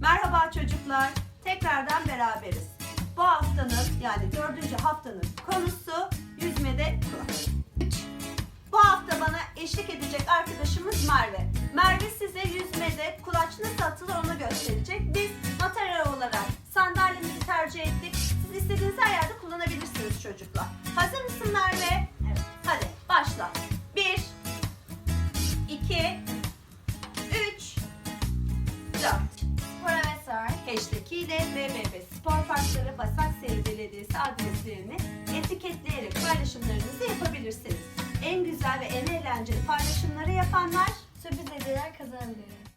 Merhaba çocuklar. Tekrardan beraberiz. Bu haftanın yani dördüncü haftanın konusu yüzmede kulaç. Bu hafta bana eşlik edecek arkadaşımız Merve. Merve size yüzmede kulaç nasıl atılır onu gösterecek. Biz materyal olarak sandalyemizi tercih ettik. Siz istediğiniz her yerde kullanabilirsiniz çocuklar. Hazır mısın Merve? Evet. Hadi başla. Bir, iki, Hashtag ile BBB Spor Parkları Başakşehir Belediyesi adreslerini etiketleyerek paylaşımlarınızı yapabilirsiniz. En güzel ve en eğlenceli paylaşımları yapanlar Sürpriz hediyeler kazanabilir.